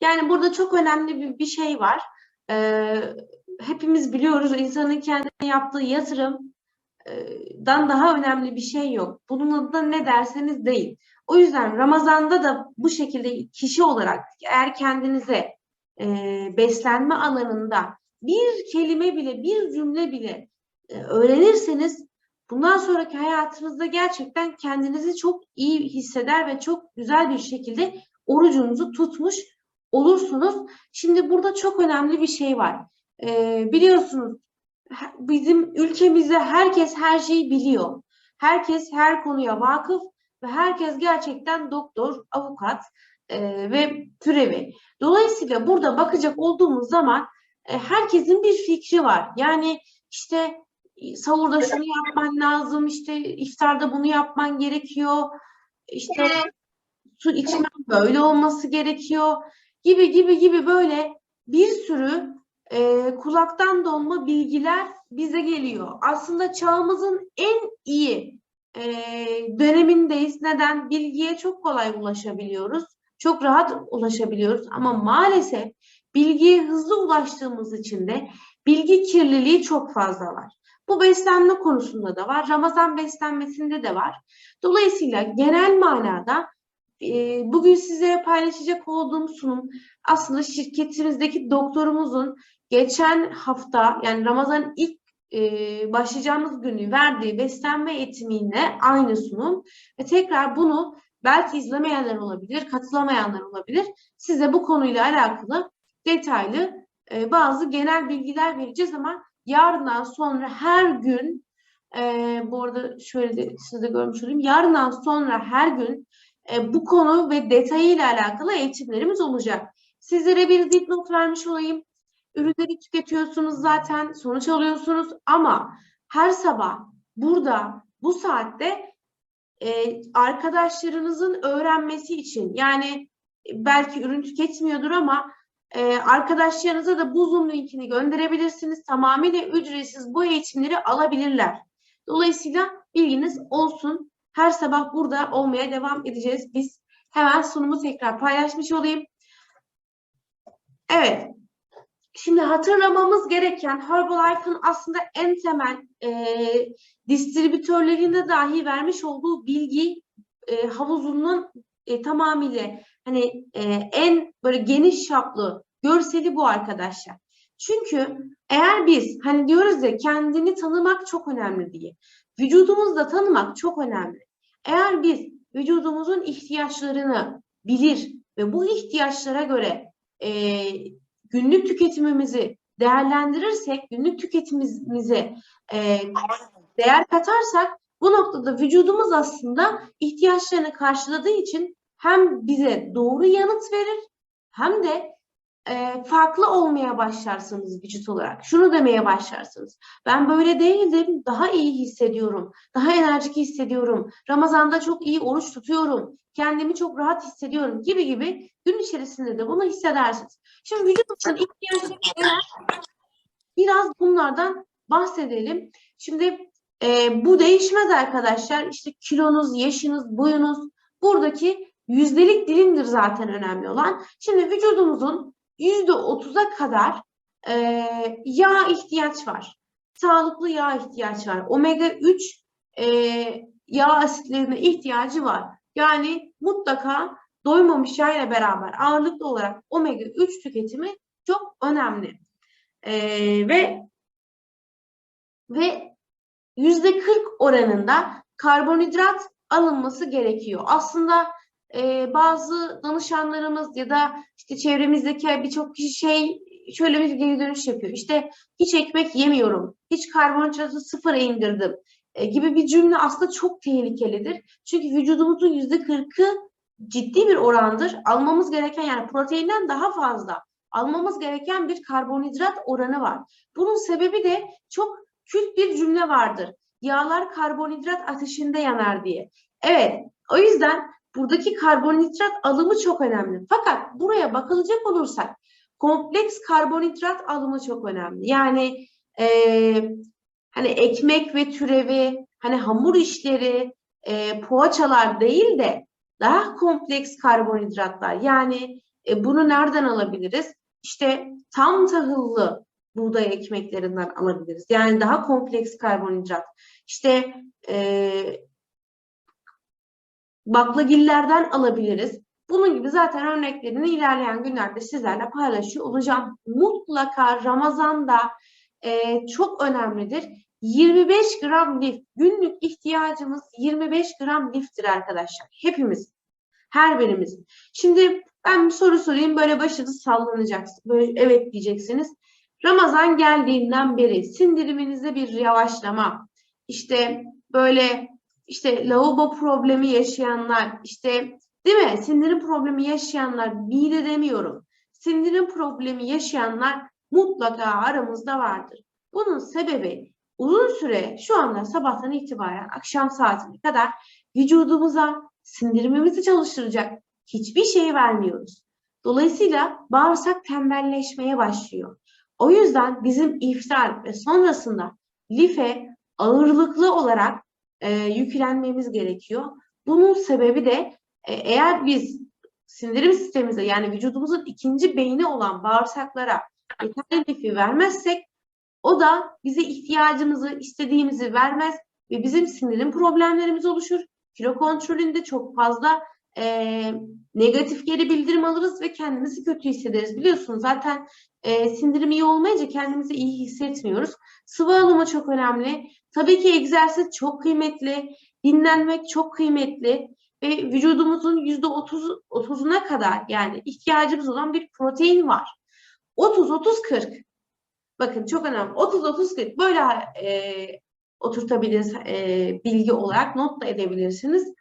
Yani burada çok önemli bir, bir şey var. Ee, hepimiz biliyoruz insanın kendine yaptığı yatırım e, dan daha önemli bir şey yok. Bunun adına ne derseniz deyin. O yüzden Ramazan'da da bu şekilde kişi olarak eğer kendinize e, beslenme alanında bir kelime bile, bir cümle bile e, öğrenirseniz bundan sonraki hayatınızda gerçekten kendinizi çok iyi hisseder ve çok güzel bir şekilde orucunuzu tutmuş olursunuz. Şimdi burada çok önemli bir şey var. E, biliyorsunuz bizim ülkemizde herkes her şeyi biliyor. Herkes her konuya vakıf ve herkes gerçekten doktor, avukat e, ve türevi. Dolayısıyla burada bakacak olduğumuz zaman e, herkesin bir fikri var. Yani işte e, sahurda şunu yapman lazım, işte iftarda bunu yapman gerekiyor, işte su içmen böyle olması gerekiyor gibi gibi gibi böyle bir sürü e, kulaktan dolma bilgiler bize geliyor. Aslında çağımızın en iyi e, dönemindeyiz. Neden? Bilgiye çok kolay ulaşabiliyoruz. Çok rahat ulaşabiliyoruz ama maalesef bilgiye hızlı ulaştığımız için de bilgi kirliliği çok fazla var. Bu beslenme konusunda da var. Ramazan beslenmesinde de var. Dolayısıyla genel manada bugün sizlere paylaşacak olduğum sunum aslında şirketimizdeki doktorumuzun geçen hafta yani Ramazan ilk başlayacağımız günü verdiği beslenme eğitimiyle aynı sunum ve tekrar bunu belki izlemeyenler olabilir, katılamayanlar olabilir. Size bu konuyla alakalı detaylı bazı genel bilgiler vereceğiz ama yarından sonra her gün e, bu arada şöyle de size görmüş olayım. Yarından sonra her gün e, bu konu ve detayıyla alakalı eğitimlerimiz olacak. Sizlere bir dipnot vermiş olayım. Ürünleri tüketiyorsunuz zaten, sonuç alıyorsunuz ama her sabah burada bu saatte e, arkadaşlarınızın öğrenmesi için yani e, belki ürün tüketmiyordur ama e, arkadaşlarınıza da bu Zoom linkini gönderebilirsiniz. Tamamıyla ücretsiz bu eğitimleri alabilirler. Dolayısıyla bilginiz olsun. Her sabah burada olmaya devam edeceğiz. Biz hemen sunumu tekrar paylaşmış olayım. Evet. Şimdi hatırlamamız gereken Herbalife'ın aslında en temel e, distribütörlerinde dahi vermiş olduğu bilgi e, havuzunun e, tamamıyla hani e, en böyle geniş çaplı görseli bu arkadaşlar. Çünkü eğer biz hani diyoruz ya kendini tanımak çok önemli diye. Vücudumuzu da tanımak çok önemli. Eğer biz vücudumuzun ihtiyaçlarını bilir ve bu ihtiyaçlara göre e, günlük tüketimimizi değerlendirirsek, günlük tüketimimize e, değer katarsak bu noktada vücudumuz aslında ihtiyaçlarını karşıladığı için hem bize doğru yanıt verir hem de e, farklı olmaya başlarsınız vücut olarak. Şunu demeye başlarsınız. Ben böyle değildim, daha iyi hissediyorum, daha enerjik hissediyorum. Ramazanda çok iyi oruç tutuyorum, kendimi çok rahat hissediyorum gibi gibi gün içerisinde de bunu hissedersiniz. Şimdi vücudumuzun ihtiyaçları neler? Biraz bunlardan bahsedelim. Şimdi e, bu değişmez arkadaşlar. İşte kilonuz, yaşınız, boyunuz buradaki yüzdelik dilimdir zaten önemli olan. Şimdi vücudumuzun yüzde otuza kadar e, yağ ihtiyaç var. Sağlıklı yağ ihtiyaç var. Omega 3 e, yağ asitlerine ihtiyacı var. Yani mutlaka doymamış yağ ile beraber ağırlıklı olarak omega 3 tüketimi çok önemli. E, ve ve yüzde 40 oranında karbonhidrat alınması gerekiyor. Aslında e, bazı danışanlarımız ya da işte çevremizdeki birçok kişi şey şöyle bir geri dönüş yapıyor. İşte hiç ekmek yemiyorum, hiç karbonhidratı sıfıra indirdim e, gibi bir cümle aslında çok tehlikelidir. Çünkü vücudumuzun yüzde kırkı ciddi bir orandır. Almamız gereken yani proteinden daha fazla almamız gereken bir karbonhidrat oranı var. Bunun sebebi de çok kült bir cümle vardır. Yağlar karbonhidrat ateşinde yanar diye. Evet, o yüzden buradaki karbonhidrat alımı çok önemli. Fakat buraya bakılacak olursak kompleks karbonhidrat alımı çok önemli. Yani e, hani ekmek ve türevi, hani hamur işleri, e, poğaçalar değil de daha kompleks karbonhidratlar yani E, bunu nereden alabiliriz? İşte tam tahıllı buğday ekmeklerinden alabiliriz. Yani daha kompleks karbonhidrat. İşte e, baklagillerden alabiliriz. Bunun gibi zaten örneklerini ilerleyen günlerde sizlerle paylaşıyor olacağım. Mutlaka Ramazan'da e, çok önemlidir. 25 gram lif. Günlük ihtiyacımız 25 gram liftir arkadaşlar. Hepimiz. Her birimiz. Şimdi ben bir soru sorayım. Böyle başınız sallanacaksınız. Böyle evet diyeceksiniz. Ramazan geldiğinden beri sindiriminizde bir yavaşlama, işte böyle işte lavabo problemi yaşayanlar, işte değil mi? Sindirim problemi yaşayanlar, mide demiyorum. Sindirim problemi yaşayanlar mutlaka aramızda vardır. Bunun sebebi uzun süre şu anda sabahtan itibaren akşam saatine kadar vücudumuza sindirimimizi çalıştıracak hiçbir şey vermiyoruz. Dolayısıyla bağırsak tembelleşmeye başlıyor. O yüzden bizim iftar ve sonrasında life ağırlıklı olarak e, yüklenmemiz gerekiyor. Bunun sebebi de e, eğer biz sindirim sistemimize yani vücudumuzun ikinci beyni olan bağırsaklara yeterli lifi vermezsek o da bize ihtiyacımızı, istediğimizi vermez ve bizim sindirim problemlerimiz oluşur. Kilo kontrolünde çok fazla e, negatif geri bildirim alırız ve kendimizi kötü hissederiz. Biliyorsunuz zaten e, sindirim iyi olmayınca kendimizi iyi hissetmiyoruz. Sıvı alımı çok önemli. Tabii ki egzersiz çok kıymetli. Dinlenmek çok kıymetli. Ve vücudumuzun yüzde otuz, otuzuna kadar yani ihtiyacımız olan bir protein var. 30-30-40. Bakın çok önemli. 30-30-40 böyle e, oturtabiliriz e, bilgi olarak not da edebilirsiniz.